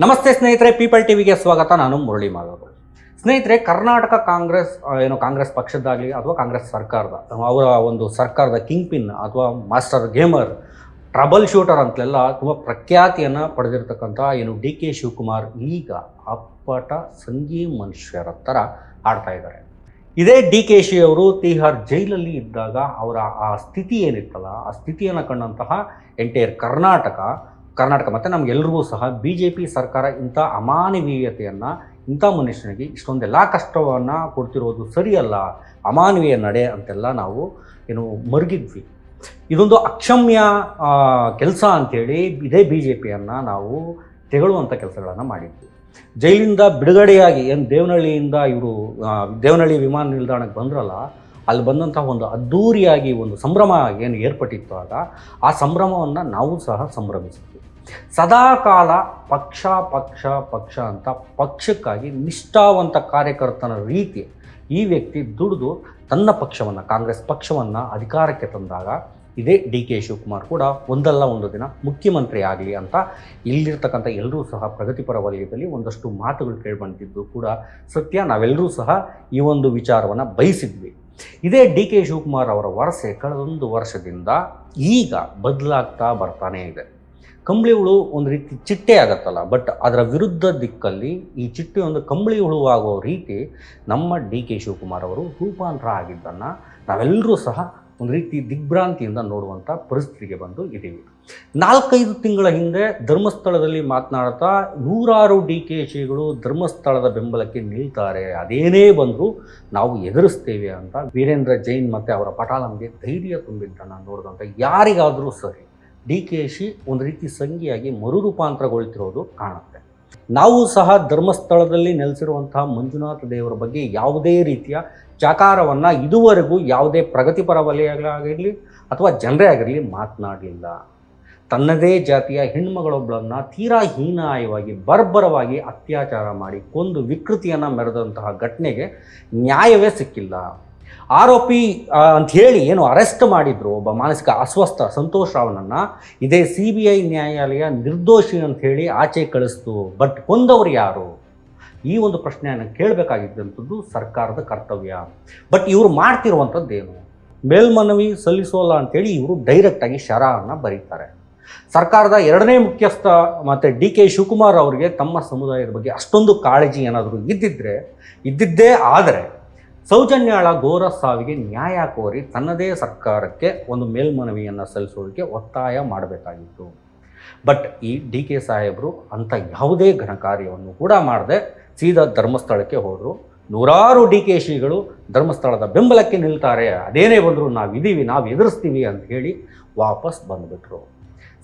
ನಮಸ್ತೆ ಸ್ನೇಹಿತರೆ ಪೀಪಲ್ ಟಿವಿಗೆ ಸ್ವಾಗತ. ನಾನು ಮುರಳಿ ಮಾಧವರು. ಸ್ನೇಹಿತರೆ, ಕರ್ನಾಟಕ ಕಾಂಗ್ರೆಸ್ ಏನು ಕಾಂಗ್ರೆಸ್ ಪಕ್ಷದ್ದಾಗಲಿ ಅಥವಾ ಕಾಂಗ್ರೆಸ್ ಸರ್ಕಾರದ, ಅವರ ಒಂದು ಸರ್ಕಾರದ ಕಿಂಗ್ ಪಿನ್ ಅಥವಾ ಮಾಸ್ಟರ್ ಗೇಮರ್, ಟ್ರಬಲ್ ಶೂಟರ್ ಅಂತಲೆಲ್ಲ ತುಂಬ ಪ್ರಖ್ಯಾತಿಯನ್ನು ಪಡೆದಿರ್ತಕ್ಕಂಥ ಏನು ಡಿ ಕೆ ಶಿವಕುಮಾರ್ ಈಗ ಅಪ್ಪಟ ಸಂಗೀ ಮನುಷ್ಯರ ಥರ ಆಡ್ತಾ ಇದ್ದಾರೆ. ಇದೇ ಡಿ ಕೆ ಶಿ ಅವರು ತಿಹಾರ್ ಜೈಲಲ್ಲಿ ಇದ್ದಾಗ ಅವರ ಆ ಸ್ಥಿತಿ ಏನಿತ್ತಲ್ಲ, ಆ ಸ್ಥಿತಿಯನ್ನು ಕಂಡಂತಹ ಎಂಟೈರ್ ಕರ್ನಾಟಕ ಕರ್ನಾಟಕ ಮತ್ತು ನಮಗೆಲ್ರಿಗೂ ಸಹ ಬಿ ಜೆ ಪಿ ಸರ್ಕಾರ ಇಂಥ ಅಮಾನವೀಯತೆಯನ್ನು, ಇಂಥ ಮನುಷ್ಯನಿಗೆ ಇಷ್ಟೊಂದೆಲ್ಲ ಕಷ್ಟವನ್ನು ಕೊಡ್ತಿರೋದು ಸರಿಯಲ್ಲ, ಅಮಾನವೀಯ ನಡೆ ಅಂತೆಲ್ಲ ನಾವು ಏನು ಮರುಗಿದ್ವಿ. ಇದೊಂದು ಅಕ್ಷಮ್ಯ ಕೆಲಸ ಅಂಥೇಳಿ ಇದೇ ಬಿ ಜೆ ಪಿಯನ್ನು ನಾವು ತೆಗಳುವಂಥ ಕೆಲಸಗಳನ್ನು ಮಾಡಿದ್ವಿ. ಜೈಲಿಂದ ಬಿಡುಗಡೆಯಾಗಿ ಏನು ದೇವನಹಳ್ಳಿಯಿಂದ ಇವರು ದೇವನಹಳ್ಳಿ ವಿಮಾನ ನಿಲ್ದಾಣಕ್ಕೆ ಬಂದ್ರಲ್ಲ, ಅಲ್ಲಿ ಬಂದಂಥ ಒಂದು ಅದ್ಧೂರಿಯಾಗಿ ಒಂದು ಸಂಭ್ರಮ ಏನು ಏರ್ಪಟ್ಟಿತ್ತು ಆಗ, ಆ ಸಂಭ್ರಮವನ್ನು ನಾವು ಸಹ ಸಂಭ್ರಮಿಸಿದ್ವಿ. ಸದಾಕಾಲ ಪಕ್ಷ ಪಕ್ಷ ಪಕ್ಷ ಅಂತ ಪಕ್ಷಕ್ಕಾಗಿ ನಿಷ್ಠಾವಂತ ಕಾರ್ಯಕರ್ತನ ರೀತಿ ಈ ವ್ಯಕ್ತಿ ದುಡಿದು ತನ್ನ ಪಕ್ಷವನ್ನು, ಕಾಂಗ್ರೆಸ್ ಪಕ್ಷವನ್ನು ಅಧಿಕಾರಕ್ಕೆ ತಂದಾಗ ಇದೇ ಡಿ ಕೆ ಶಿವಕುಮಾರ್ ಕೂಡ ಒಂದಲ್ಲ ಒಂದು ದಿನ ಮುಖ್ಯಮಂತ್ರಿ ಆಗಲಿ ಅಂತ ಇಲ್ಲಿರ್ತಕ್ಕಂಥ ಎಲ್ಲರೂ ಸಹ ಪ್ರಗತಿಪರ ವಲಯದಲ್ಲಿ ಒಂದಷ್ಟು ಮಾತುಗಳು ಕೇಳಿಬಂದಿದ್ದು ಕೂಡ ಸತ್ಯ. ನಾವೆಲ್ಲರೂ ಸಹ ಈ ಒಂದು ವಿಚಾರವನ್ನು ಬಯಸಿದ್ವಿ. ಇದೇ ಡಿ ಕೆ ಶಿವಕುಮಾರ್ ಅವರ ವರಸೆ ಕಳೆದೊಂದು ವರ್ಷದಿಂದ ಈಗ ಬದಲಾಗ್ತಾ ಬರ್ತಾನೇ ಇದೆ. ಕಂಬಳಿ ಹುಳು ಒಂದು ರೀತಿ ಚಿಟ್ಟೆ ಆಗತ್ತಲ್ಲ ಬಟ್ ಅದರ ವಿರುದ್ಧ ದಿಕ್ಕಲ್ಲಿ ಈ ಚಿಟ್ಟೆ ಒಂದು ಕಂಬಳಿ ಹುಳು ಆಗೋ ರೀತಿ ನಮ್ಮ ಡಿ ಕೆ ಶಿವಕುಮಾರ್ ಅವರು ರೂಪಾಂತರ ಆಗಿದ್ದನ್ನು ನಾವೆಲ್ಲರೂ ಸಹ ಒಂದು ರೀತಿ ದಿಗ್ಭ್ರಾಂತಿಯಿಂದ ನೋಡುವಂಥ ಪರಿಸ್ಥಿತಿಗೆ ಬಂದು ಇದ್ದೀವಿ. ನಾಲ್ಕೈದು ತಿಂಗಳ ಹಿಂದೆ ಧರ್ಮಸ್ಥಳದಲ್ಲಿ ಮಾತನಾಡ್ತಾ ನೂರಾರು ಡಿ ಕೆ ಶಿಗಳು ಧರ್ಮಸ್ಥಳದ ಬೆಂಬಲಕ್ಕೆ ನಿಲ್ತಾರೆ, ಅದೇನೇ ಬಂದರೂ ನಾವು ಎದುರಿಸ್ತೇವೆ ಅಂತ ವೀರೇಂದ್ರ ಜೈನ್ ಮತ್ತು ಅವರ ಪಟಾಲಂಗೆ ಧೈರ್ಯ ತುಂಬಿದ್ದನ್ನು ನೋಡಿದಂಥ ಯಾರಿಗಾದರೂ ಸರಿ ಡಿ ಕೆ ಶಿ ಒಂದು ರೀತಿ ಸಂಗಿಯಾಗಿ ಮರುರೂಪಾಂತರಗೊಳ್ತಿರೋದು ಕಾಣುತ್ತೆ. ನಾವು ಸಹ ಧರ್ಮಸ್ಥಳದಲ್ಲಿ ನೆಲೆಸಿರುವಂತಹ ಮಂಜುನಾಥ ದೇವರ ಬಗ್ಗೆ ಯಾವುದೇ ರೀತಿಯ ಚಕಾರವನ್ನು ಇದುವರೆಗೂ ಯಾವುದೇ ಪ್ರಗತಿಪರ ವಲಯಗಳಾಗಿರಲಿ ಅಥವಾ ಜನರೇ ಆಗಿರಲಿ ಮಾತನಾಡಲಿಲ್ಲ. ತನ್ನದೇ ಜಾತಿಯ ಹೆಣ್ಮಗಳೊಬ್ಬಳನ್ನು ತೀರಾ ಹೀನಾಯವಾಗಿ, ಬರ್ಬರವಾಗಿ ಅತ್ಯಾಚಾರ ಮಾಡಿ ಕೊಂದು ವಿಕೃತಿಯನ್ನು ಮೆರೆದಂತಹ ಘಟನೆಗೆ ನ್ಯಾಯವೇ ಸಿಕ್ಕಿಲ್ಲ. ಆರೋಪಿ ಅಂತ ಹೇಳಿ ಏನು ಅರೆಸ್ಟ್ ಮಾಡಿದ್ರು, ಒಬ್ಬ ಮಾನಸಿಕ ಅಸ್ವಸ್ಥ ಸಂತೋಷ್ ರಾವ್ನನ್ನು, ಇದೇ ಸಿ ಬಿ ಐ ನ್ಯಾಯಾಲಯ ನಿರ್ದೋಷಿ ಅಂತ ಹೇಳಿ ಆಚೆ ಕಳಿಸ್ತು. ಬಟ್ ಕೊಂದವರು ಯಾರು? ಈ ಒಂದು ಪ್ರಶ್ನೆಯನ್ನು ಕೇಳಬೇಕಾಗಿದ್ದಂಥದ್ದು ಸರ್ಕಾರದ ಕರ್ತವ್ಯ. ಬಟ್ ಇವರು ಮಾಡ್ತಿರುವಂಥದ್ದೇನು ಮೇಲ್ಮನವಿ ಸಲ್ಲಿಸೋಲ್ಲ ಅಂತೇಳಿ ಇವರು ಡೈರೆಕ್ಟಾಗಿ ಶರವನ್ನು ಬರೀತಾರೆ. ಸರ್ಕಾರದ ಎರಡನೇ ಮುಖ್ಯಸ್ಥ ಮತ್ತು ಡಿ ಕೆ ಶಿವಕುಮಾರ್ ಅವರಿಗೆ ತಮ್ಮ ಸಮುದಾಯದ ಬಗ್ಗೆ ಅಷ್ಟೊಂದು ಕಾಳಜಿ ಏನಾದರೂ ಇದ್ದಿದ್ದರೆ ಇದ್ದಿದ್ದೇ ಆದರೆ ಸೌಜನ್ಯಾಳ ಘೋರ ಸಾವಿಗೆ ನ್ಯಾಯ ಕೋರಿ ತನ್ನದೇ ಸರ್ಕಾರಕ್ಕೆ ಒಂದು ಮೇಲ್ಮನವಿಯನ್ನು ಸಲ್ಲಿಸೋದಕ್ಕೆ ಒತ್ತಾಯ ಮಾಡಬೇಕಾಗಿತ್ತು. ಬಟ್ ಈ ಡಿ ಕೆ ಸಾಹೇಬರು ಅಂಥ ಯಾವುದೇ ಘನ ಕಾರ್ಯವನ್ನು ಕೂಡ ಮಾಡದೆ ಸೀದಾ ಧರ್ಮಸ್ಥಳಕ್ಕೆ ಹೋದರು. ನೂರಾರು ಡಿ ಕೆ ಶಿಗಳು ಧರ್ಮಸ್ಥಳದ ಬೆಂಬಲಕ್ಕೆ ನಿಲ್ತಾರೆ. ಅದೇನೇ ಬಂದರೂ ನಾವು ಇದೀವಿ ನಾವು ಎದುರಿಸ್ತೀವಿ ಅಂತ ಹೇಳಿ ವಾಪಸ್ ಬಂದುಬಿಟ್ರು.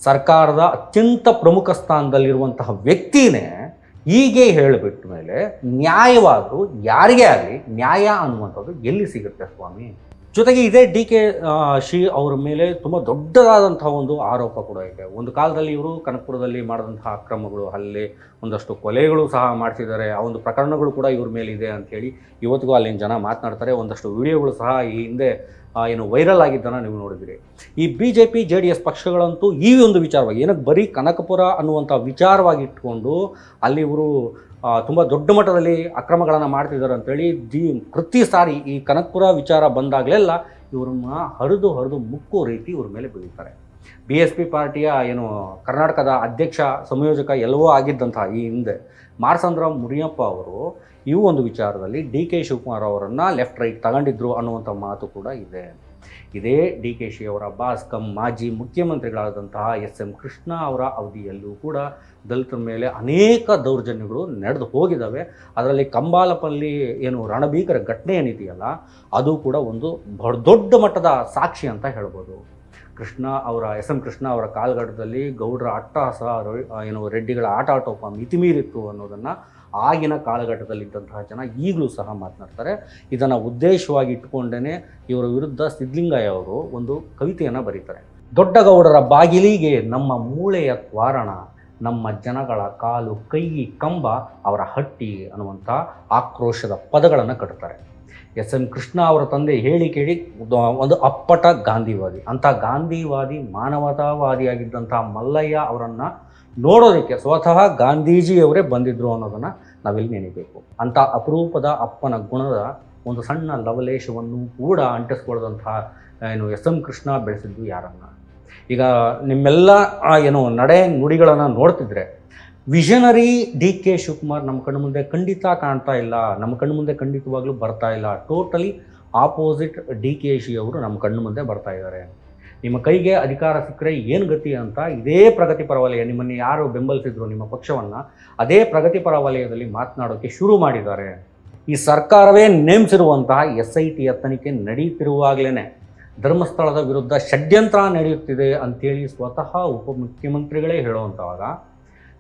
ಸರ್ಕಾರದ ಅತ್ಯಂತ ಪ್ರಮುಖ ಸ್ಥಾನದಲ್ಲಿರುವಂತಹ ವ್ಯಕ್ತಿನೇ ಹೀಗೆ ಹೇಳಿಬಿಟ್ಟ ಮೇಲೆ ನ್ಯಾಯವಾದರೂ ಯಾರಿಗೆ ಆಗಲಿ, ನ್ಯಾಯ ಅನ್ನುವಂಥದ್ದು ಎಲ್ಲಿ ಸಿಗುತ್ತೆ ಸ್ವಾಮಿ? ಜೊತೆಗೆ ಇದೇ ಡಿ ಕೆ ಶಿ ಅವರ ಮೇಲೆ ತುಂಬ ದೊಡ್ಡದಾದಂಥ ಒಂದು ಆರೋಪ ಕೂಡ ಇದೆ. ಒಂದು ಕಾಲದಲ್ಲಿ ಇವರು ಕನಕಪುರದಲ್ಲಿ ಮಾಡಿದಂಥ ಅಕ್ರಮಗಳು, ಅಲ್ಲಿ ಒಂದಷ್ಟು ಕೊಲೆಗಳು ಸಹ ಮಾಡ್ತಿದ್ದಾರೆ. ಆ ಒಂದು ಪ್ರಕರಣಗಳು ಕೂಡ ಇವ್ರ ಮೇಲೆ ಇದೆ ಅಂಥೇಳಿ ಇವತ್ತಿಗೂ ಅಲ್ಲಿನ ಜನ ಮಾತನಾಡ್ತಾರೆ. ಒಂದಷ್ಟು ವಿಡಿಯೋಗಳು ಸಹ ಈ ಹಿಂದೆ ಏನು ವೈರಲ್ ಆಗಿದ್ದನ್ನು ನೀವು ನೋಡಿದಿರಿ. ಈ B J P J D S ಪಕ್ಷಗಳಂತೂ ಈ ಒಂದು ವಿಚಾರವಾಗಿ ಏನಕ್ಕೆ ಬರೀ ಕನಕಪುರ ಅನ್ನುವಂಥ ವಿಚಾರವಾಗಿ ಇಟ್ಕೊಂಡು ಅಲ್ಲಿ ಇವರು ತುಂಬ ದೊಡ್ಡ ಮಟ್ಟದಲ್ಲಿ ಅಕ್ರಮಗಳನ್ನು ಮಾಡ್ತಿದ್ದಾರೆ ಅಂತೇಳಿ ದಿ ಪ್ರತಿ ಸಾರಿ ಈ ಕನಕಪುರ ವಿಚಾರ ಬಂದಾಗಲೆಲ್ಲ ಇವ್ರನ್ನ ಹರಿದು ಹರಿದು ಮುಕ್ಕೋ ರೀತಿ ಇವ್ರ ಮೇಲೆ ಬೀಳ್ತಾರೆ. ಬಿ ಎಸ್ ಪಿ ಪಾರ್ಟಿಯ ಏನು ಕರ್ನಾಟಕದ ಅಧ್ಯಕ್ಷ, ಸಂಯೋಜಕ ಎಲ್ಲವೋ ಆಗಿದ್ದಂತಹ ಈ ಹಿಂದೆ ಮಾರ್ಸಂದ್ರ ಮುನಿಯಪ್ಪ ಅವರು ಈ ಒಂದು ವಿಚಾರದಲ್ಲಿ ಡಿ ಕೆ ಶಿವಕುಮಾರ್ ಅವರನ್ನು ಲೆಫ್ಟ್ ರೈಟ್ ತಗೊಂಡಿದ್ರು ಅನ್ನುವಂಥ ಮಾತು ಕೂಡ ಇದೆ. ಇದೇ ಡಿ ಕೆ ಶಿ ಅವರ ಬಾಸ್ ಕಮ್ ಮಾಜಿ ಮುಖ್ಯಮಂತ್ರಿಗಳಾದಂತಹ ಎಸ್ ಎಂ ಕೃಷ್ಣ ಅವರ ಅವಧಿಯಲ್ಲೂ ಕೂಡ ದಲಿತರ ಮೇಲೆ ಅನೇಕ ದೌರ್ಜನ್ಯಗಳು ನಡೆದು ಹೋಗಿದ್ದಾವೆ ಅದರಲ್ಲಿ ಕಂಬಾಲಪಲ್ಲಿ ಏನು ರಣಭೀಕರ ಘಟನೆ ಏನಿದೆಯಲ್ಲ, ಅದು ಕೂಡ ಒಂದು ದೊಡ್ಡ ಮಟ್ಟದ ಸಾಕ್ಷಿ ಅಂತ ಹೇಳ್ಬೋದು. ಕೃಷ್ಣ ಅವರ, ಎಸ್ ಎಂ ಕೃಷ್ಣ ಅವರ ಕಾಲ್ಗಡದಲ್ಲಿ ಗೌಡರ ಅಟ್ಟಹಾಸ ಏನು, ರೆಡ್ಡಿಗಳ ಆಟ ಆಟೋಪ ಮಿತಿಮೀರಿತ್ತು ಅನ್ನೋದನ್ನು ಆಗಿನ ಕಾಲಘಟ್ಟದಲ್ಲಿದ್ದಂತಹ ಜನ ಈಗಲೂ ಸಹ ಮಾತನಾಡ್ತಾರೆ. ಇದನ್ನು ಉದ್ದೇಶವಾಗಿ ಇಟ್ಕೊಂಡೇ ಇವರ ವಿರುದ್ಧ ಸಿದ್ಲಿಂಗಯ್ಯ ಅವರು ಒಂದು ಕವಿತೆಯನ್ನು ಬರೀತಾರೆ. ದೊಡ್ಡ ಗೌಡರ ಬಾಗಿಲಿಗೆ ನಮ್ಮ ಮೂಳೆಯ ತ್ವಾರಣ ನಮ್ಮ ಜನಗಳ ಕಾಲು ಕೈ ಕಂಬ, ಅವರ ಹಟ್ಟಿ ಅನ್ನುವಂಥ ಆಕ್ರೋಶದ ಪದಗಳನ್ನು ಕಟ್ತಾರೆ. ಎಸ್ ಎಂ ಕೃಷ್ಣ ಅವರ ತಂದೆ ಹೇಳಿ ಕೇಳಿ ಒಂದು ಅಪ್ಪಟ ಗಾಂಧಿವಾದಿ. ಅಂಥ ಗಾಂಧಿವಾದಿ ಮಾನವತಾವಾದಿಯಾಗಿದ್ದಂಥ ಮಲ್ಲಯ್ಯ ಅವರನ್ನು ನೋಡೋದಕ್ಕೆ ಸ್ವತಃ ಗಾಂಧೀಜಿಯವರೇ ಬಂದಿದ್ರು ಅನ್ನೋದನ್ನು ನಾವಿಲ್ಲಿ ನೆನಬೇಕು. ಅಂಥ ಅಪರೂಪದ ಅಪ್ಪನ ಗುಣದ ಒಂದು ಸಣ್ಣ ಲವಲೇಶವನ್ನು ಕೂಡ ಅಂಟಿಸ್ಕೊಳ್ಳದಂತಹ ಏನು ಎಸ್ ಎಂ ಕೃಷ್ಣ ಬೆಳೆಸಿದ್ದು ಯಾರನ್ನ? ಈಗ ನಿಮ್ಮೆಲ್ಲ ಏನು ನಡೆ ನುಡಿಗಳನ್ನು ನೋಡ್ತಿದ್ರೆ ವಿಷನರಿ ಡಿ ಕೆ ಶಿವಕುಮಾರ್ ನಮ್ಮ ಕಣ್ಣು ಮುಂದೆ ಖಂಡಿತ ಕಾಣ್ತಾ ಇಲ್ಲ. ನಮ್ಮ ಕಣ್ಣು ಮುಂದೆ ಖಂಡಿತವಾಗ್ಲೂ ಬರ್ತಾ ಇಲ್ಲ. Totally opposite D K Shi ಅವರು ನಮ್ಮ ಕಣ್ಣು ಮುಂದೆ ಬರ್ತಾ ಇದ್ದಾರೆ. ನಿಮ್ಮ ಕೈಗೆ ಅಧಿಕಾರ ಸಿಕ್ಕರೆ ಏನು ಗತಿ ಅಂತ ಇದೇ ಪ್ರಗತಿಪರ ವಲಯ ನಿಮ್ಮನ್ನು ಯಾರು ಬೆಂಬಲಿಸಿದ್ರು ನಿಮ್ಮ ಪಕ್ಷವನ್ನು, ಅದೇ ಪ್ರಗತಿಪರ ವಲಯದಲ್ಲಿ ಮಾತನಾಡೋಕ್ಕೆ ಶುರು ಮಾಡಿದ್ದಾರೆ. ಈ ಸರ್ಕಾರವೇ ನೇಮಿಸಿರುವಂತಹ ಎಸ್ ಐ ಟಿಯ ತನಿಖೆ ನಡೆಯುತ್ತಿರುವಾಗಲೇ ಧರ್ಮಸ್ಥಳದ ವಿರುದ್ಧ ಷಡ್ಯಂತ್ರ ನಡೆಯುತ್ತಿದೆ ಅಂತೇಳಿ ಸ್ವತಃ ಉಪಮುಖ್ಯಮಂತ್ರಿಗಳೇ ಹೇಳುವಂಥವಾಗ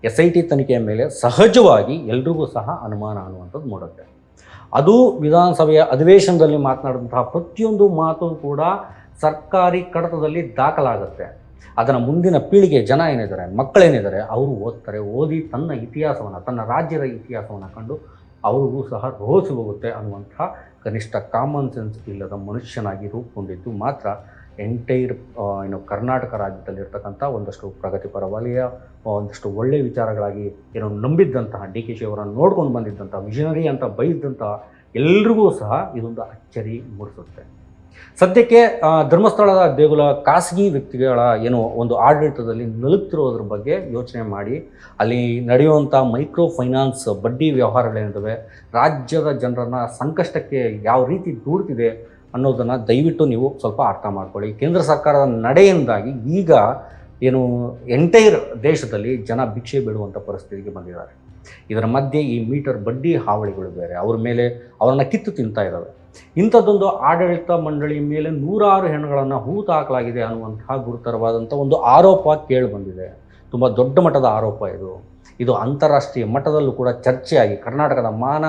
ಎಸ್ ಐ ಟಿ ತನಿಖೆಯ ಮೇಲೆ ಸಹಜವಾಗಿ ಎಲ್ರಿಗೂ ಸಹ ಅನುಮಾನ ಅನ್ನುವಂಥದ್ದು ಮೂಡುತ್ತೆ ಅದು ವಿಧಾನಸಭೆಯ ಅಧಿವೇಶನದಲ್ಲಿ ಮಾತನಾಡಿದಂತಹ ಪ್ರತಿಯೊಂದು ಮಾತು ಕೂಡ ಸರ್ಕಾರಿ ಕಡತದಲ್ಲಿ ದಾಖಲಾಗುತ್ತೆ. ಅದನ್ನು ಮುಂದಿನ ಪೀಳಿಗೆ ಜನ ಏನಿದ್ದಾರೆ, ಮಕ್ಕಳೇನಿದ್ದಾರೆ, ಅವರು ಓದ್ತಾರೆ, ಓದಿ ತನ್ನ ಇತಿಹಾಸವನ್ನು, ತನ್ನ ರಾಜ್ಯದ ಇತಿಹಾಸವನ್ನು ಕಂಡು ಅವ್ರಿಗೂ ಸಹ ರೋಸಿ ಹೋಗುತ್ತೆ ಅನ್ನುವಂಥ ಕನಿಷ್ಠ ಕಾಮನ್ ಸೆನ್ಸ್ ಇಲ್ಲದ ಮನುಷ್ಯನಾಗಿ ರೂಪುಗೊಂಡಿದ್ದು ಮಾತ್ರ ಎಂಟೈರ್ ಏನು ಕರ್ನಾಟಕ ರಾಜ್ಯದಲ್ಲಿರ್ತಕ್ಕಂಥ ಒಂದಷ್ಟು ಪ್ರಗತಿಪರ ವಲಯ ಒಂದಷ್ಟು ಒಳ್ಳೆಯ ವಿಚಾರಗಳಾಗಿ ಏನೋ ನಂಬಿದ್ದಂತಹ ಡಿ ಕೆ ಶಿ ಅವರನ್ನು ನೋಡ್ಕೊಂಡು ಬಂದಿದ್ದಂಥ ವಿಷನರಿ ಅಂತ ಬೈದಂತಹ ಎಲ್ರಿಗೂ ಸಹ ಇದೊಂದು ಅಚ್ಚರಿ ಮೂಡಿಸುತ್ತೆ. ಸದ್ಯಕ್ಕೆ ಧರ್ಮಸ್ಥಳದ ದೇಗುಲ ಖಾಸಗಿ ವ್ಯಕ್ತಿಗಳ ಏನು ಒಂದು ಆಡಳಿತದಲ್ಲಿ ನಲುಗ್ತಿರೋದ್ರ ಬಗ್ಗೆ ಯೋಚನೆ ಮಾಡಿ, ಅಲ್ಲಿ ನಡೆಯುವಂಥ ಮೈಕ್ರೋ ಫೈನಾನ್ಸ್ ಬಡ್ಡಿ ವ್ಯವಹಾರಗಳೇನಿದ್ದಾವೆ ರಾಜ್ಯದ ಜನರನ್ನು ಸಂಕಷ್ಟಕ್ಕೆ ಯಾವ ರೀತಿ ದೂಡ್ತಿದೆ ಅನ್ನೋದನ್ನು ದಯವಿಟ್ಟು ನೀವು ಸ್ವಲ್ಪ ಅರ್ಥ ಮಾಡ್ಕೊಳ್ಳಿ. ಕೇಂದ್ರ ಸರ್ಕಾರದ ನಡೆಯಿಂದಾಗಿ ಈಗ ಏನು ಎಂಟೈರ್ ದೇಶದಲ್ಲಿ ಜನ ಭಿಕ್ಷೆ ಬೇಡುವಂಥ ಪರಿಸ್ಥಿತಿಗೆ ಬಂದಿದ್ದಾರೆ. ಇದರ ಮಧ್ಯೆ ಈ ಮೀಟರ್ ಬಡ್ಡಿ ಹಾವಳಿಗಳು ಬೇರೆ, ಅವರ ಮೇಲೆ ಅವರನ್ನು ಕಿತ್ತು ತಿಂತಾ ಇದ್ದಾವೆ. ಇಂಥದ್ದೊಂದು ಆಡಳಿತ ಮಂಡಳಿ ಮೇಲೆ ನೂರಾರು ಹೆಣ್ಣುಗಳನ್ನು ಹೂತು ಹಾಕಲಾಗಿದೆ ಅನ್ನುವಂತಹ ಗುರುತರವಾದಂಥ ಒಂದು ಆರೋಪ ಕೇಳಿ ಬಂದಿದೆ. ತುಂಬ ದೊಡ್ಡ ಮಟ್ಟದ ಆರೋಪ ಇದು. ಇದು ಅಂತಾರಾಷ್ಟ್ರೀಯ ಮಟ್ಟದಲ್ಲೂ ಕೂಡ ಚರ್ಚೆಯಾಗಿ ಕರ್ನಾಟಕದ ಮಾನ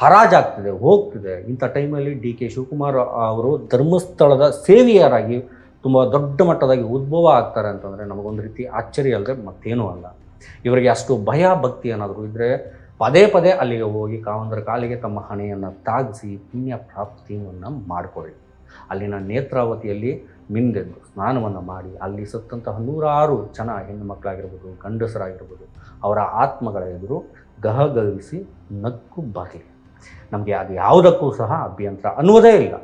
ಹರಾಜಾಗ್ತಿದೆ, ಹೋಗ್ತಿದೆ. ಇಂಥ ಟೈಮಲ್ಲಿ ಡಿ ಕೆ ಶಿವಕುಮಾರ್ ಅವರು ಧರ್ಮಸ್ಥಳದ ಸೇವಿಯರಾಗಿ ತುಂಬ ದೊಡ್ಡ ಮಟ್ಟದಾಗಿ ಉದ್ಭವ ಆಗ್ತಾರೆ ಅಂತಂದರೆ ನಮಗೊಂದು ರೀತಿ ಆಶ್ಚರ್ಯ ಅಲ್ಲದೆ ಮತ್ತೇನೂ ಅಲ್ಲ. ಇವರಿಗೆ ಅಷ್ಟು ಭಯ, ಭಕ್ತಿ ಏನಾದರೂ ಇದ್ದರೆ ಪದೇ ಪದೇ ಅಲ್ಲಿಗೆ ಹೋಗಿ ಕಾವಂದರ ಕಾಲಿಗೆ ತಮ್ಮ ಹಣೆಯನ್ನು ತಾಗಿಸಿ ಪುಣ್ಯ ಪ್ರಾಪ್ತಿಯನ್ನು ಮಾಡಿಕೊಳ್ಳಿ ಅಲ್ಲಿನ ನೇತ್ರಾವತಿಯಲ್ಲಿ ಮಿಂದೆದ್ದು ಸ್ನಾನವನ್ನು ಮಾಡಿ, ಅಲ್ಲಿ ಸತ್ತಂತಹ ನೂರಾರು ಜನ ಹೆಣ್ಣು ಮಕ್ಕಳಾಗಿರ್ಬೋದು, ಗಂಡಸರಾಗಿರ್ಬೋದು, ಅವರ ಆತ್ಮಗಳ ಎದುರು ಗಹಗಹಿಸಿ ನಕ್ಕು ಬರಲಿ ನಮಗೆ ಅದು ಯಾವುದಕ್ಕೂ ಸಹ ಅಭ್ಯಂತರ ಅನ್ನುವುದೇ ಇಲ್ಲ.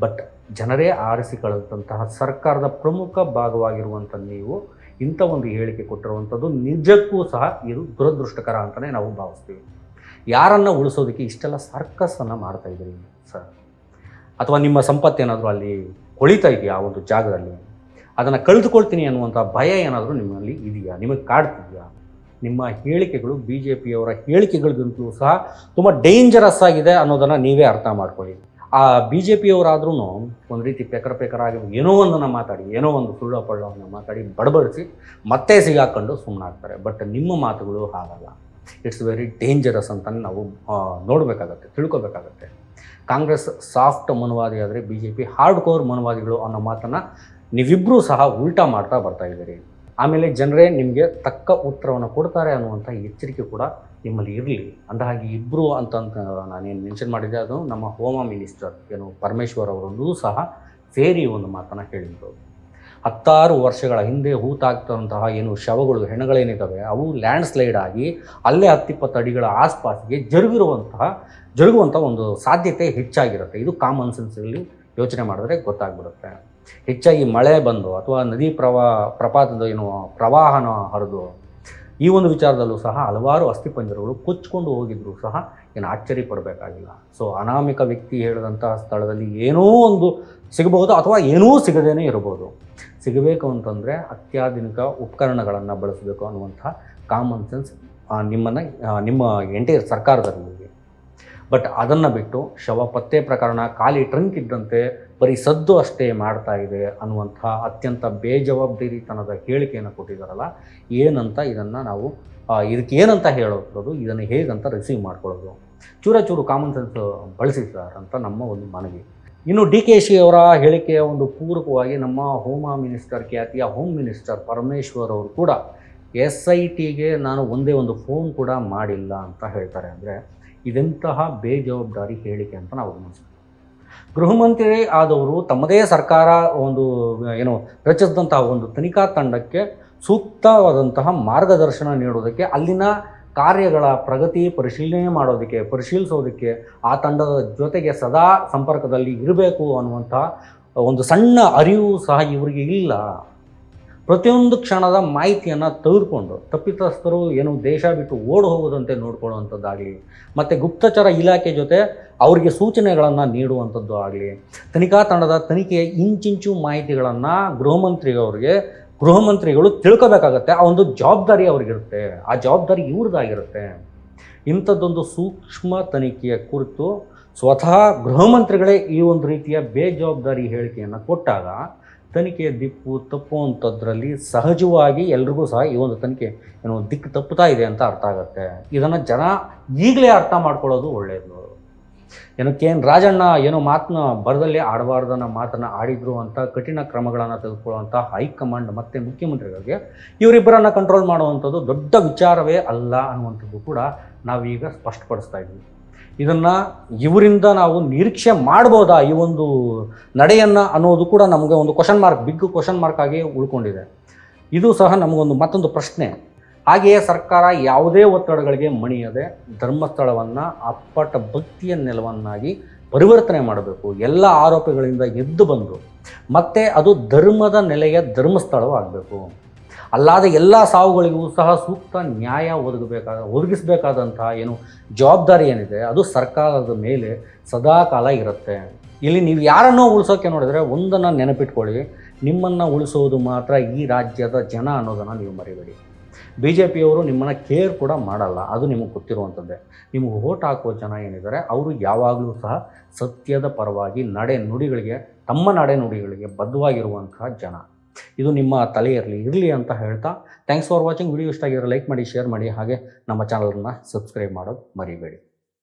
ಬಟ್ ಜನರೇ ಆರಿಸಿ ಕಳೆದಂತಹ ಸರ್ಕಾರದ ಪ್ರಮುಖ ಭಾಗವಾಗಿರುವಂಥ ನೀವು ಇಂಥ ಒಂದು ಹೇಳಿಕೆ ಕೊಟ್ಟಿರುವಂಥದ್ದು ನಿಜಕ್ಕೂ ಸಹ ಇದು ದುರದೃಷ್ಟಕರ ಅಂತಲೇ ನಾವು ಭಾವಿಸ್ತೀವಿ. ಯಾರನ್ನು ಉಳಿಸೋದಕ್ಕೆ ಇಷ್ಟೆಲ್ಲ ಸರ್ಕಸ್ಸನ್ನು ಮಾಡ್ತಾ ಇದ್ದೀರಿ ಸರ್? ಅಥವಾ ನಿಮ್ಮ ಸಂಪತ್ತೇನಾದರೂ ಅಲ್ಲಿ ಕೊಳಿತಾ ಇದೆಯಾ ಒಂದು ಜಾಗದಲ್ಲಿ? ಅದನ್ನು ಕಳೆದುಕೊಳ್ತೀನಿ ಅನ್ನುವಂಥ ಭಯ ಏನಾದರೂ ನಿಮ್ಮಲ್ಲಿ ಇದೆಯಾ? ನಿಮಗೆ ಕಾಡ್ತಿದೆಯಾ? ನಿಮ್ಮ ಹೇಳಿಕೆಗಳು ಬಿ ಜೆ ಪಿಯವರ ಹೇಳಿಕೆಗಳಿಗಿಂತಲೂ ಸಹ ತುಂಬ ಡೇಂಜರಸ್ ಆಗಿದೆ ಅನ್ನೋದನ್ನು ನೀವೇ ಅರ್ಥ ಮಾಡ್ಕೊಳ್ಳಿ. ಆ ಬಿ ಜೆ ಪಿಯವರಾದ್ರೂ ಒಂದು ರೀತಿ ಪೆಕರ ಪೆಕರಾಗಿ ಏನೋ ಒಂದನ್ನು ಮಾತಾಡಿ, ಏನೋ ಒಂದು ಸುಳ್ಳು ಪಳ್ಳವನ್ನು ಮಾತಾಡಿ ಬಡಬಡಿಸಿ ಮತ್ತೆ ಸಿಗಾಕೊಂಡು ಸುಮ್ಮನಾಗ್ತಾರೆ ಬಟ್ ನಿಮ್ಮ ಮಾತುಗಳು ಹಾಗಲ್ಲ. ಇಟ್ಸ್ ವೆರಿ ಡೇಂಜರಸ್ ಅಂತ ನಾವು ನೋಡಬೇಕಾಗತ್ತೆ, ತಿಳ್ಕೊಬೇಕಾಗತ್ತೆ. ಕಾಂಗ್ರೆಸ್ ಸಾಫ್ಟ್ ಮನುವಾದಿ ಆದರೆ B J P hard core ಮನುವಾದಿಗಳು ಅನ್ನೋ ಮಾತನ್ನು ನೀವಿಬ್ಬರೂ ಸಹ ಉಲ್ಟಾ ಮಾಡ್ತಾ ಬರ್ತಾ ಇದ್ದೀರಿ. ಆಮೇಲೆ ಜನರೇ ನಿಮಗೆ ತಕ್ಕ ಉತ್ತರವನ್ನು ಕೊಡ್ತಾರೆ ಅನ್ನುವಂಥ ಎಚ್ಚರಿಕೆ ಕೂಡ ನಿಮ್ಮಲ್ಲಿ ಇರಲಿ. ಅಂದ ಹಾಗೆ ಇಬ್ಬರು ಅಂತ ನಾನೇನು ಮೆನ್ಷನ್ ಮಾಡಿದ್ದೆ, ಅದು ನಮ್ಮ ಹೋಮ ಮಿನಿಸ್ಟರ್ ಏನು ಪರಮೇಶ್ವರ್ ಅವರಲ್ಲೂ ಸಹ ಸೇರಿ ಒಂದು ಮಾತನ್ನು ಹೇಳಿದ್ರು. ಹತ್ತಾರು ವರ್ಷಗಳ ಹಿಂದೆ ಹೂತಾಗ್ತಂತಹ ಏನು ಶವಗಳು, ಹೆಣಗಳೇನಿದ್ದಾವೆ, ಅವು ಲ್ಯಾಂಡ್ ಸ್ಲೈಡ್ ಆಗಿ ಅಲ್ಲೇ ಹತ್ತಿಪ್ಪತ್ತು ಅಡಿಗಳ ಆಸ್ಪಾಸಿಗೆ ಜರುಗಿರುವಂತಹ ಜರುಗುವಂಥ ಒಂದು ಸಾಧ್ಯತೆ ಹೆಚ್ಚಾಗಿರುತ್ತೆ. ಇದು ಕಾಮನ್ ಸೆನ್ಸಲ್ಲಿ ಯೋಚನೆ ಮಾಡಿದ್ರೆ ಗೊತ್ತಾಗ್ಬಿಡುತ್ತೆ. ಹೆಚ್ಚಾಗಿ ಮಳೆ ಬಂದು ಅಥವಾ ನದಿ ಪ್ರವಾ, ಪ್ರಪಾತದ ಏನು ಪ್ರವಾಹನ ಹರಿದು, ಈ ಒಂದು ವಿಚಾರದಲ್ಲೂ ಸಹ ಹಲವಾರು ಅಸ್ಥಿಪಂಜರಗಳು ಕೊಚ್ಕೊಂಡು ಹೋಗಿದ್ರು ಸಹ ಏನು ಆಶ್ಚರ್ಯ ಪಡಬೇಕಾಗಿಲ್ಲ. ಸೊ ಅನಾಮಿಕ ವ್ಯಕ್ತಿ ಹೇಳಿದಂತಹ ಸ್ಥಳದಲ್ಲಿ ಏನೋ ಒಂದು ಸಿಗಬಹುದು ಅಥವಾ ಏನೂ ಸಿಗದೇನೆ ಇರಬಹುದು. ಸಿಗಬೇಕು ಅಂತಂದರೆ ಅತ್ಯಾಧುನಿಕ ಉಪಕರಣಗಳನ್ನು ಬಳಸಬೇಕು ಅನ್ನುವಂಥ ಕಾಮನ್ ಸೆನ್ಸ್ ನಿಮ್ಮನ್ನು ನಿಮ್ಮ ಎಂಟೈರ್ ಸರ್ಕಾರದಲ್ಲಿ ಬಟ್ ಅದನ್ನು ಬಿಟ್ಟು ಶವ ಪತ್ತೆ ಪ್ರಕರಣ, ಖಾಲಿ ಟ್ರಂಕ್ ಇದ್ದಂತೆ ಬರೀ ಸದ್ದು ಅಷ್ಟೇ ಮಾಡ್ತಾ ಇದೆ ಅನ್ನುವಂಥ ಅತ್ಯಂತ ಬೇಜವಾಬ್ದಾರಿತನದ ಹೇಳಿಕೆಯನ್ನು ಕೊಟ್ಟಿದ್ದಾರಲ್ಲ, ಏನಂತ ಇದನ್ನು ನಾವು ಇದಕ್ಕೆ ಏನಂತ ಹೇಳೋದು ಇದನ್ನು ಹೇಗಂತ ರಿಸೀವ್ ಮಾಡ್ಕೊಳ್ಳೋದು. ಚೂರ ಚೂರು ಕಾಮನ್ ಸೆನ್ಸ್ ಬಳಸಿ ಸರ್ ಅಂತ ನಮ್ಮ ಒಂದು ಮನವಿ. ಇನ್ನು ಡಿ ಕೆ ಶಿ ಅವರ ಹೇಳಿಕೆಯ ಒಂದು ಪೂರಕವಾಗಿ ನಮ್ಮ ಹೋಮ ಮಿನಿಸ್ಟರ್ ಖ್ಯಾತಿಯ ಹೋಮ್ ಮಿನಿಸ್ಟರ್ ಪರಮೇಶ್ವರ್ ಅವರು ಕೂಡ ಎಸ್ ಐ ಟಿಗೆ ನಾನು ಒಂದೇ ಒಂದು ಫೋನ್ ಕೂಡ ಮಾಡಿಲ್ಲ ಅಂತ ಹೇಳ್ತಾರೆ. ಅಂದರೆ ಇದೆಂತಹ ಬೇಜವಾಬ್ದಾರಿ ಹೇಳಿಕೆ ಅಂತ ನಾವು ಗಮನಿಸ್ತೀವಿ ಗೃಹ ಮಂತ್ರಿ ಆದವರು ತಮ್ಮದೇ ಸರ್ಕಾರ ಒಂದು, ಏನು, ರಚಿಸಿದಂತಹ ಒಂದು ತನಿಖಾ ತಂಡಕ್ಕೆ ಸೂಕ್ತವಾದಂತಹ ಮಾರ್ಗದರ್ಶನ ನೀಡೋದಕ್ಕೆ ಅಲ್ಲಿನ ಕಾರ್ಯಗಳ ಪ್ರಗತಿ ಪರಿಶೀಲನೆ ಮಾಡೋದಕ್ಕೆ, ಪರಿಶೀಲಿಸೋದಕ್ಕೆ ಆ ತಂಡದ ಜೊತೆಗೆ ಸದಾ ಸಂಪರ್ಕದಲ್ಲಿ ಇರಬೇಕು ಅನ್ನುವಂಥ ಒಂದು ಸಣ್ಣ ಅರಿವು ಸಹ ಇವರಿಗೆ ಇಲ್ಲ. ಪ್ರತಿಯೊಂದು ಕ್ಷಣದ ಮಾಹಿತಿಯನ್ನು ತೆಗೆದುಕೊಂಡು ತಪ್ಪಿತಸ್ಥರು ಏನು ದೇಶ ಬಿಟ್ಟು ಓಡಿ ಹೋಗೋದಂತೆ ನೋಡ್ಕೊಳ್ಳುವಂಥದ್ದಾಗಲಿ ಮತ್ತು ಗುಪ್ತಚರ ಇಲಾಖೆ ಜೊತೆ ಅವರಿಗೆ ಸೂಚನೆಗಳನ್ನು ನೀಡುವಂಥದ್ದು ಆಗಲಿ, ತನಿಖಾ ತಂಡದ ತನಿಖೆಯ ಇಂಚಿಂಚು ಮಾಹಿತಿಗಳನ್ನು ಗೃಹ ಗೃಹಮಂತ್ರಿಗಳು ಗೃಹ ಮಂತ್ರಿಗಳು ತಿಳ್ಕೊಬೇಕಾಗತ್ತೆ. ಆ ಒಂದು ಜವಾಬ್ದಾರಿ ಅವ್ರಿಗಿರುತ್ತೆ. ಆ ಜವಾಬ್ದಾರಿ ಇವ್ರದ್ದಾಗಿರುತ್ತೆ. ಇಂಥದ್ದೊಂದು ಸೂಕ್ಷ್ಮ ತನಿಖೆಯ ಕುರಿತು ಸ್ವತಃ ಗೃಹಮಂತ್ರಿಗಳೇ ಈ ಒಂದು ರೀತಿಯ ಬೇಜವಾಬ್ದಾರಿ ಹೇಳಿಕೆಯನ್ನು ಕೊಟ್ಟಾಗ ತನಿಖೆಯ ದಿಕ್ಕು ತಪ್ಪುವಂಥದ್ರಲ್ಲಿ ಸಹಜವಾಗಿ ಎಲ್ರಿಗೂ ಸಹ ಈ ಒಂದು ತನಿಖೆ ಏನೋ ದಿಕ್ಕು ತಪ್ಪುತ್ತಾ ಇದೆ ಅಂತ ಅರ್ಥ ಆಗುತ್ತೆ. ಇದನ್ನು ಜನ ಈಗಲೇ ಅರ್ಥ ಮಾಡ್ಕೊಳ್ಳೋದು ಒಳ್ಳೆಯದು ಏನು ಕೆ ಎನ್ ರಾಜಣ್ಣ ಏನೋ ಮಾತನ್ನ ಬರದಲ್ಲಿ ಆಡಬಾರ್ದನ್ನ ಮಾತನ್ನು ಆಡಿದ್ರು ಅಂತ ಕಠಿಣ ಕ್ರಮಗಳನ್ನು ತೆಗೆದುಕೊಳ್ಳುವಂಥ ಹೈಕಮಾಂಡ್ ಮತ್ತು ಮುಖ್ಯಮಂತ್ರಿಗಳಿಗೆ ಇವರಿಬ್ಬರನ್ನು ಕಂಟ್ರೋಲ್ ಮಾಡುವಂಥದ್ದು ದೊಡ್ಡ ವಿಚಾರವೇ ಅಲ್ಲ ಅನ್ನುವಂಥದ್ದು ಕೂಡ ನಾವೀಗ ಸ್ಪಷ್ಟಪಡಿಸ್ತಾ ಇದ್ವಿ ಇದನ್ನು ಇವರಿಂದ ನಾವು ನಿರೀಕ್ಷೆ ಮಾಡ್ಬೋದಾ? ಈ ಒಂದು ನಡೆಯನ್ನು ಅನ್ನೋದು ಕೂಡ ನಮಗೆ ಒಂದು question mark big question mark ಆಗಿ ಉಳ್ಕೊಂಡಿದೆ. ಇದು ಸಹ ನಮಗೊಂದು ಮತ್ತೊಂದು ಪ್ರಶ್ನೆ. ಹಾಗೆಯೇ ಸರ್ಕಾರ ಯಾವುದೇ ಒತ್ತಡಗಳಿಗೆ ಮಣಿಯದೆ ಧರ್ಮಸ್ಥಳವನ್ನು, ಅಪ್ಪಟ ಭಕ್ತಿಯ ನೆಲವನ್ನಾಗಿ ಪರಿವರ್ತನೆ ಮಾಡಬೇಕು. ಎಲ್ಲ ಆರೋಪಿಗಳಿಂದ ಎದ್ದು ಬಂದು. ಮತ್ತೆ ಅದು ಧರ್ಮದ ನೆಲೆಯ ಧರ್ಮಸ್ಥಳವಾಗಬೇಕು ಅല്ലാದೆ ಎಲ್ಲ ಸಾವುಗಳಿಗೂ ಸಹ ಸೂಕ್ತ ನ್ಯಾಯ ಒದಗಬೇಕಾದ ಒದಗಿಸಬೇಕಾದಂತಹ ಏನು ಜವಾಬ್ದಾರಿ ಏನಿದೆ, ಅದು ಸರ್ಕಾರದ ಮೇಲೆ ಸದಾ ಕಾಲ ಇರುತ್ತೆ. ಇಲ್ಲಿ ನೀವು ಯಾರನ್ನೋ ಉಳಿಸೋಕೆ ನೋಡಿದ್ರೆ ಒಂದನ್ನು ನೆನಪಿಟ್ಕೊಳ್ಳಿ, ನಿಮ್ಮನ್ನು ಉಳಿಸೋದು ಮಾತ್ರ ಈ ರಾಜ್ಯದ ಜನ ಅನ್ನೋದನ್ನು ನೀವು ಮರಿಬೇಡಿ. ಬಿ ಜೆ ಪಿಯವರು ನಿಮ್ಮನ್ನು ಕೇರ್ ಕೂಡ ಮಾಡಲ್ಲ, ಅದು ನಿಮಗೆ ಗೊತ್ತಿರುವಂಥದ್ದೇ. ನಿಮಗೆ ಓಟ್ ಹಾಕುವ ಜನ ಏನಿದ್ದಾರೆ, ಅವರು ಯಾವಾಗಲೂ ಸಹ ಸತ್ಯದ ಪರವಾಗಿ ನಡೆ ನುಡಿಗಳಿಗೆ, ತಮ್ಮ ನಡೆ ನುಡಿಗಳಿಗೆ ಬದ್ಧವಾಗಿರುವಂತಹ ಜನ. ಇದು ನಿಮ್ಮ ತಲೆಯಲ್ಲಿ ಇರಲಿ ಅಂತ ಹೇಳ್ತಾ ಥ್ಯಾಂಕ್ಸ್ ಫಾರ್ ವಾಚಿಂಗ್ ವಿಡಿಯೋ ಇಷ್ಟ ಆಗಿರೋ ಲೈಕ್ ಮಾಡಿ ಶೇರ್ ಮಾಡಿ. ಹಾಗೆ ನಮ್ಮ ಚಾನಲನ್ನು ಸಬ್ಸ್ಕ್ರೈಬ್ ಮಾಡೋದು ಮರಿಬೇಡಿ.